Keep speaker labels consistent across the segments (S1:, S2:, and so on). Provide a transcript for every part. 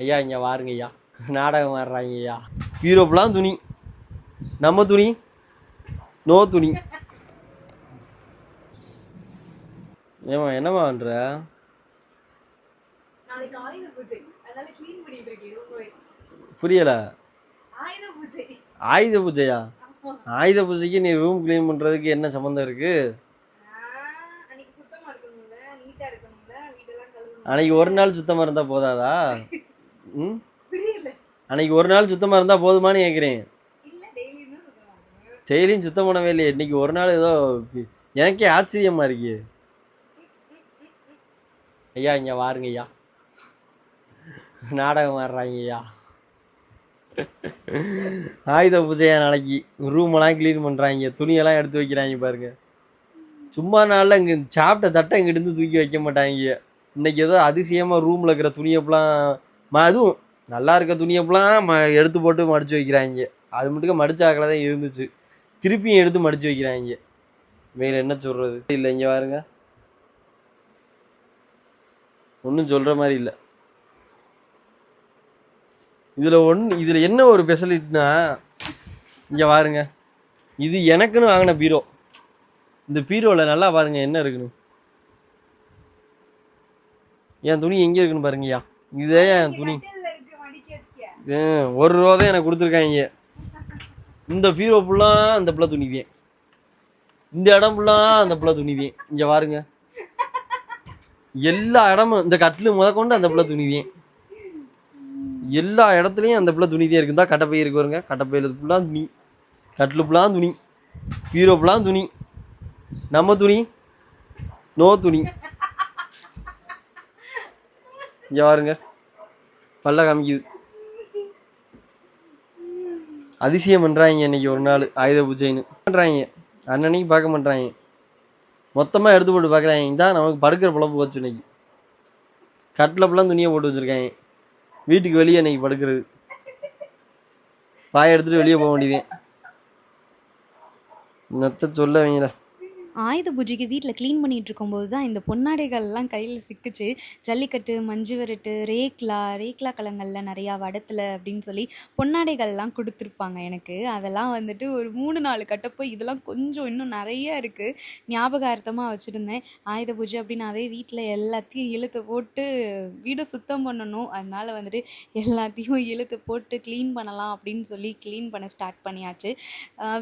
S1: ஐயா இங்கே வாருங்க ஐயா. நாடகம் ஆடுறாங்க ஐயா. ஹீரோப்பெலாம் துணி. நம்ம துணி. நோ துணி. ஏமா என்னம்மா பண்ற? புரியல.
S2: ஆயுத பூஜை.
S1: ஆயுத பூஜையா. ஆயுத பூஜைக்கு நீ ரூம் க்ளீன் பண்ணுறதுக்கு என்ன சம்மந்தம் இருக்கு?
S2: அன்னைக்கு சுத்தமா இருக்கணும்ல நீட்டா இருக்கணும்ல வீடெல்லாம் கழுவணும்
S1: அன்னைக்கு ஒரு நாள் சுத்தமாக இருந்தால் போதாதா? ம்? அன்னைக்கு ஒரு நாள் சுத்தமாக இருந்தால் போதுமான்னு கேட்குறேன்
S2: டெய்லியும் சுத்தமா
S1: பண்ணவே இல்லையே. இன்னைக்கு ஒரு நாள் ஏதோ எனக்கே ஆச்சரியமா இருக்கு. ஐயா இங்கே வாருங்க ஐயா. நாடகம் ஆடுறாங்க ஐயா. ஆயுத பூஜையா நாளைக்கு? ரூமெல்லாம் க்ளீன் பண்ணுறாங்க துணியெல்லாம் எடுத்து வைக்கிறாங்க பாருங்க. சும்மா நாளில் இங்கே சாப்பிட்ட தட்டை இங்கிட்டு தூக்கி வைக்க மாட்டாங்க. இன்னைக்கு ஏதோ அதிசயமாக ரூமில் இருக்கிற துணியப்பெல்லாம் அதுவும் நல்லா இருக்க துணியப்பெல்லாம் ம எடுத்து போட்டு மடித்து வைக்கிறாங்க. அது மட்டும் மடிச்சாக்கில் தான் இருந்துச்சு. திருப்பியும் எடுத்து மடித்து வைக்கிறாங்க. மேலே என்ன சொல்கிறது இல்லை இங்கே பாருங்க. ஒன்றும் சொல்கிற மாதிரி இல்லை. இதில் ஒன்று இதில் என்ன ஒரு ஸ்பெஷலிட்டினா இங்கே பாருங்க. இது எனக்குன்னு வாங்கின பீரோ. இந்த பீரோவில் நல்லா பாருங்க என்ன இருக்குன்னு. என் துணி எங்கே இருக்குன்னு பாருங்கய்யா. இதே என் துணி. ஒரு ரூபா தான் எனக்கு கொடுத்துருக்காங்க இந்த பீரோ ஃபுல்லாக அந்த பிள்ளை துணிதேன் இந்த இடம் ஃபுல்லாக அந்த பிள்ளை துணிதேன் இங்கே பாருங்க. எல்லா இடமும் இந்த கட்டில் முதற்கொண்டு அந்த பிள்ளை துணிதேன் எல்லா இடத்துலையும் அந்த பிள்ளை இருக்கு தான் கட்டப்பை இருக்கு பாருங்க. கட்டப்பையில் ஃபுல்லாக துணி. கட்டில் ஃபுல்லாக துணி. பீரோ ஃபுல்லாக துணி. நம்ம துணி. நோ துணி. இங்கே பாருங்க. பல்ல காமிக்குது. அதிசயம் பண்ணுறாங்க இன்னைக்கு ஒரு நாள் ஆயுத பூஜைன்னு. பண்ணுறாங்க அன்னன்னைக்கு பார்க்க மாட்றாங்க. மொத்தமாக எடுத்து போட்டு பார்க்குறாங்க. தான் நமக்கு படுக்கிற பிழப்பு போச்சு இன்னைக்கு. கட்டில் ஃபுல்லாக துணியை போட்டு வச்சுருக்காங்க. வீட்டுக்கு வெளியே இன்னைக்கு படுக்கிறது. பாய எடுத்துகிட்டு வெளியே போக வேண்டியதே. நத்த சொல்ல வைங்களேன்.
S3: ஆயுத பூஜைக்கு வீட்டில் க்ளீன் பண்ணிகிட்டு இருக்கும்போது தான் இந்த பொன்னாடைகள்லாம் கையில் சிக்குச்சு. ஜல்லிக்கட்டு மஞ்சு விரட்டு ரேக்லா ரேக்லா கலங்களில் நிறையா வடத்தில் அப்படின்னு சொல்லி பொன்னாடைகள்லாம் கொடுத்துருப்பாங்க எனக்கு. அதெல்லாம் வந்துட்டு ஒரு மூணு நாலு கட்டப்போ இதெல்லாம் கொஞ்சம் இன்னும் நிறைய இருக்குது ஞாபகார்த்தமாக வச்சுருந்தேன். ஆயுத பூஜை அப்படின்னாவே வீட்டில் எல்லாத்தையும் இழுத்து போட்டு வீடு சுத்தம் பண்ணணும். அதனால் வந்துட்டு எல்லாத்தையும் இழுத்து போட்டு க்ளீன் பண்ணலாம் அப்படின்னு சொல்லி க்ளீன் பண்ண ஸ்டார்ட் பண்ணியாச்சு.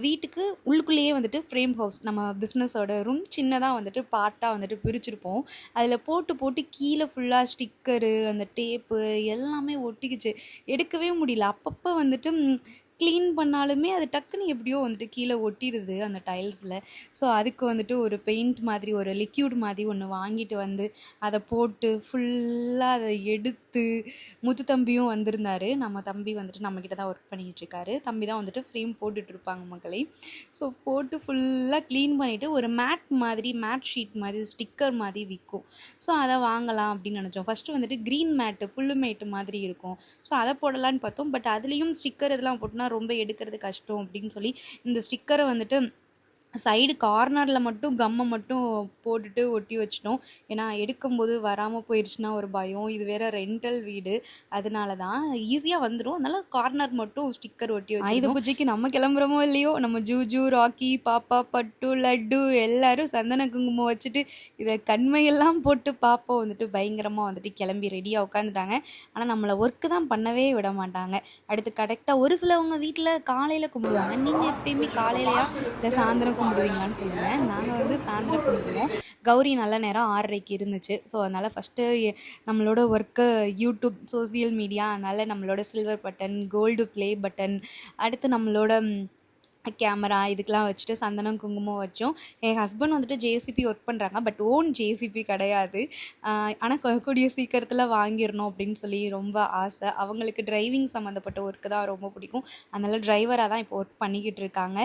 S3: வீட்டுக்கு உள்ளுக்குள்ளேயே வந்துட்டு ஃப்ரேம் ஹவுஸ் நம்ம பிஸ்னஸோட ரூம் சின்னதாக வந்துட்டு பார்ட்டாக வந்துட்டு பிரிச்சிருப்போம். அதில் போட்டு போட்டு கீழே ஃபுல்லாக ஸ்டிக்கரு அந்த டேப்பு எல்லாமே ஒட்டிக்கிச்சு. எடுக்கவே முடியல. அப்பப்போ வந்துட்டு க்ளீன் பண்ணாலுமே அது டக்குன்னு எப்படியோ வந்துட்டு கீழே ஒட்டிடுது அந்த டைல்ஸில் ஸோ அதுக்கு வந்துட்டு ஒரு பெயிண்ட் மாதிரி ஒரு லிக்யூட் மாதிரி ஒன்று வாங்கிட்டு வந்து அதை போட்டு ஃபுல்லாக அதை எடுத்து முத்து தம்பியும் வந்திருந்தார். நம்ம தம்பி வந்துட்டு நம்மக்கிட்ட தான் ஒர்க் பண்ணிகிட்ருக்காரு தம்பி தான் வந்துட்டு ஃப்ரேம் போட்டுட்ருப்பாங்க மக்களே. ஸோ போட்டு ஃபுல்லாக க்ளீன் பண்ணிவிட்டு ஒரு மேட் மாதிரி மேட் ஷீட் மாதிரி ஸ்டிக்கர் மாதிரி விற்கும் ஸோ அதை வாங்கலாம் அப்படின்னு நினச்சோம். ஃபஸ்ட்டு வந்துட்டு க்ரீன் மேட்டு புல்லு மேட்டு மாதிரி இருக்கும். ஸோ அதை போடலான்னு பார்த்தோம். பட் அதுலேயும் ஸ்டிக்கர் இதெல்லாம் போட்டு ரொம்ப எடுக்கிறது கஷ்டம் அப்படின்னு சொல்லி இந்த ஸ்டிக்கரை வந்துட்டு சைடு கார்னரில் மட்டும் கம்மை மட்டும் போட்டுட்டு ஒட்டி வச்சிட்டோம். ஏன்னா எடுக்கும்போது வராமல் போயிடுச்சுன்னா ஒரு பயம். இது வேற ரெண்டல் வீடு. அதனால தான் ஈஸியாக வந்துடும் அதனால கார்னர் மட்டும் ஸ்டிக்கர் ஒட்டி வச்சு ஆயுத பூஜைக்கு நம்ம கிளம்புறோமோ இல்லையோ நம்ம ஜூஜு ராக்கி பாப்பா பட்டு லட்டு எல்லாரும் சந்தன குங்குமம் வச்சுட்டு இதை கண்மையெல்லாம் போட்டு பாப்பா வந்துட்டு பயங்கரமாக வந்துட்டு கிளம்பி ரெடியாக உட்காந்துட்டாங்க. ஆனால் நம்மளை ஒர்க்கு தான் பண்ணவே விட மாட்டாங்க. அடுத்து கரெக்டாக ஒரு சிலவங்க வீட்டில் காலையில் கும்பிடுவாங்க. நீங்கள் எப்பயுமே காலையிலையா? இல்லை சாயந்தரம் கும்பிடுவீங்களான்னு சொல்லுங்கள் நாங்கள் வந்து சாயந்தரம் கும்பிடுவோம். கௌரி நல்ல நேரம் ஆறரைக்கு இருந்துச்சு. ஸோ அதனால் ஃபஸ்ட்டு நம்மளோட ஒர்க்கு யூடியூப் சோசியல் மீடியா அதனால் நம்மளோட silver button gold play button அடுத்து நம்மளோட கேமரா இதுக்கெலாம் வச்சுட்டு சந்தனம் குங்குமம் வச்சோம். என் ஹஸ்பண்ட் வந்துட்டு ஜேசிபி ஒர்க் பண்ணுறாங்க பட் ஓன் ஜேசிபி கிடையாது. ஆனால் கூடிய சீக்கிரத்தில் வாங்கிடணும் அப்படின்னு சொல்லி ரொம்ப ஆசை. அவங்களுக்கு டிரைவிங் சம்மந்தப்பட்ட ஒர்க்கு தான் ரொம்ப பிடிக்கும். அதனால் டிரைவராக தான் இப்போ ஒர்க் பண்ணிக்கிட்டு இருக்காங்க.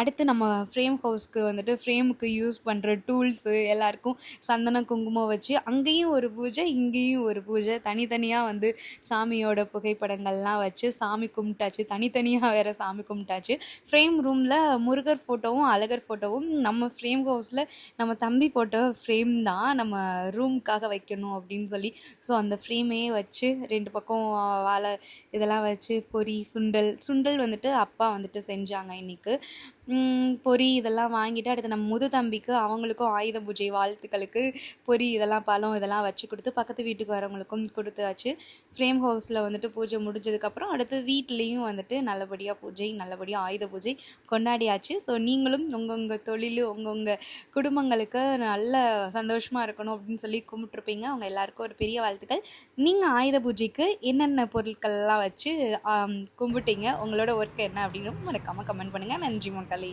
S3: அடுத்து நம்ம ஃப்ரேம் ஹவுஸ்க்கு வந்துட்டு ஃப்ரேமுக்கு யூஸ் பண்ணுற டூல்ஸு எல்லாருக்கும் சந்தனம் குங்குமம் வச்சு அங்கேயும் ஒரு பூஜை இங்கேயும் ஒரு பூஜை. தனித்தனியாக வந்து சாமியோட புகைப்படங்கள்லாம் வச்சு சாமி கும்பிட்டாச்சு. தனித்தனியாக வேறு சாமி கும்பிட்டாச்சு. ஃப்ரேம் ரூமில் முருகர் ஃபோட்டோவும் அழகர் ஃபோட்டோவும் நம்ம ஃப்ரேம் ஹவுஸில் நம்ம தம்பி போட்ட ஃப்ரேம் தான் நம்ம ரூமுக்காக வைக்கணும் அப்படின்னு சொல்லி. ஸோ அந்த ஃப்ரேமே வச்சு ரெண்டு பக்கம் வாழை இதெல்லாம் வச்சு பொரி சுண்டல் சுண்டல் வந்துட்டு அப்பா வந்துட்டு செஞ்சாங்க இன்றைக்கு பொறி பொரி இதெல்லாம் வாங்கிட்டு அடுத்து நம்ம முது தம்பிக்கு அவங்களுக்கும் ஆயுத பூஜை வாழ்த்துக்களுக்கு பொரி இதெல்லாம் பழம் இதெல்லாம் வச்சு கொடுத்து பக்கத்து வீட்டுக்கு வரவங்களுக்கும் கொடுத்தாச்சு ஃப்ரேம் ஹவுஸில் வந்துட்டு பூஜை முடிஞ்சதுக்கப்புறம் அடுத்து வீட்லேயும் வந்துட்டு நல்லபடியாக பூஜை நல்லபடியாக ஆயுத ஆயுத பூஜை கொண்டாடியாச்சு. ஸோ நீங்களும் உங்கள் உங்கள் தொழில் உங்கள் உங்கள் குடும்பங்களுக்கு நல்ல சந்தோஷமாக இருக்கணும் அப்படின்னு சொல்லி கும்பிட்ருப்பீங்க அவங்க எல்லாருக்கும் ஒரு பெரிய வாழ்த்துக்கள். நீங்கள் ஆயுத பூஜைக்கு என்னென்ன பொருட்கள்லாம் வச்சு கும்பிட்டீங்க? உங்களோட ஒர்க் என்ன அப்படின்னு மறக்காமல் கமெண்ட் பண்ணுங்கள் நன்றி மக்களே.